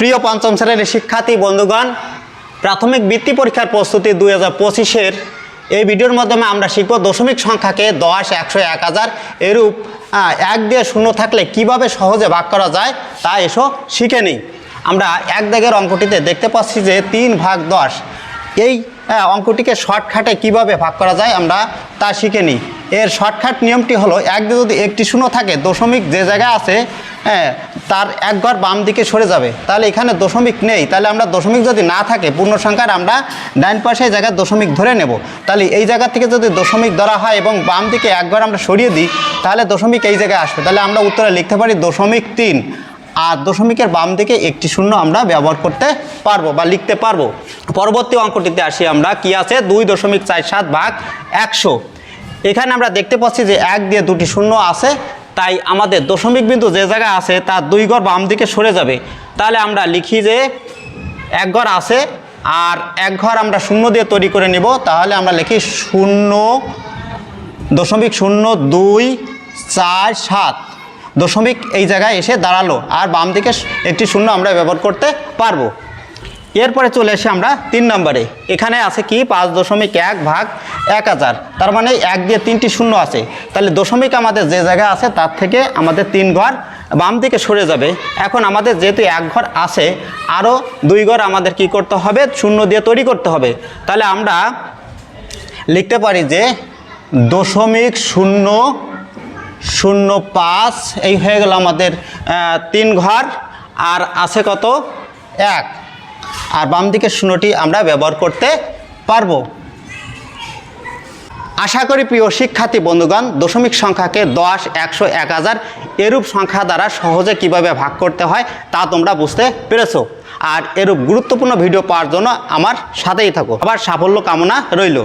প্রিয় পঞ্চম শ্রেণির শিক্ষার্থী, বন্ধুগণ, প্রাথমিক বৃত্তি পরীক্ষার প্রস্তুতি দুই হাজার পঁচিশের এই ভিডিওর মাধ্যমে আমরা শিখব দশমিক সংখ্যাকে দশ, একশো, এক হাজার এরূপ এক দিয়ে শূন্য থাকলে কীভাবে সহজে ভাগ করা যায় তা এসো শিখে নিই। আমরা এক দাগের অঙ্কটিতে দেখতে পাচ্ছি যে তিন ভাগ দশ, এই অঙ্কটিকে শর্টকাটে কীভাবে ভাগ করা যায় আমরা তা শিখে নিই। এর শর্টকাট নিয়মটি হলো এক দিয়ে যদি একটি শূন্য থাকে, দশমিক যে জায়গায় আছে হ্যাঁ তার এক ঘর বাম দিকে সরে যাবে। তাহলে এখানে দশমিক নেই। তাহলে আমরা দশমিক যদি না থাকে, পূর্ণ সংখ্যার আমরা ডাইন পাশে জায়গায় দশমিক ধরে নেব। তাহলে এই জায়গা থেকে যদি দশমিক ধরা হয় এবং বাম দিকে এক ঘর আমরা সরিয়ে দিই, তাহলে দশমিক এই জায়গায় আসবে। তাহলে আমরা উত্তরে লিখতে পারি দশমিক তিন। আর দশমিকের বাম দিকে একটি শূন্য আমরা ব্যবহার করতে পারব বা লিখতে পারব। পরবর্তী অঙ্কটিতে আসি আমরা। কি আছে? দুই দশমিক চার সাত ভাগ একশো। এখানে আমরা দেখতে পাচ্ছি যে এক দিয়ে দুটি শূন্য আছে। তাই আমাদের দশমিক বিন্দু যে জায়গায় আছে, তার দুই ঘর বাম দিকে সরে যাবে। তাহলে আমরা লিখি যে এক ঘর আছে আর এক ঘর আমরা শূন্য দিয়ে তৈরি করে নিব। তাহলে আমরা লিখি শূন্য দশমিক শূন্য দুই চার সাত। দশমিক এই জায়গায় এসে দাঁড়াল আর বাম দিকে একটি শূন্য আমরা ব্যবহার করতে পারব। এরপরে চলে এসে আমরা তিন নম্বরে। এখানে আছে কি? পাঁচ দশমিক এক ভাগ এক হাজার। তার মানে এক দিয়ে তিনটি শূন্য আছে। তাহলে দশমিক আমাদের যে জায়গায় আছে, তার থেকে আমাদের তিন ঘর বাম দিকে সরে যাবে। এখন আমাদের যেহেতু এক ঘর আছে আরও দুই ঘর আমাদের কি করতে হবে? শূন্য দিয়ে তৈরি করতে হবে। তাহলে আমরা লিখতে পারি যে দশমিক শূন্য শূন্য পাঁচ, এই হয়ে গেল আমাদের তিন ঘর। আর আছে কত? এক। আর বাম দিকের শূন্যটি আমরা ব্যবহার করতে পারব। আশা করি প্রিয় শিক্ষার্থী বন্ধুগণ, দশমিক সংখ্যাকে দশ, একশো, এক হাজার এরূপ সংখ্যা দ্বারা সহজে কীভাবে ভাগ করতে হয় তা তোমরা বুঝতে পেরেছ। আর এরূপ গুরুত্বপূর্ণ ভিডিও পাওয়ার জন্য আমার সাথেই থাকো। আবার সাফল্য কামনা রইল।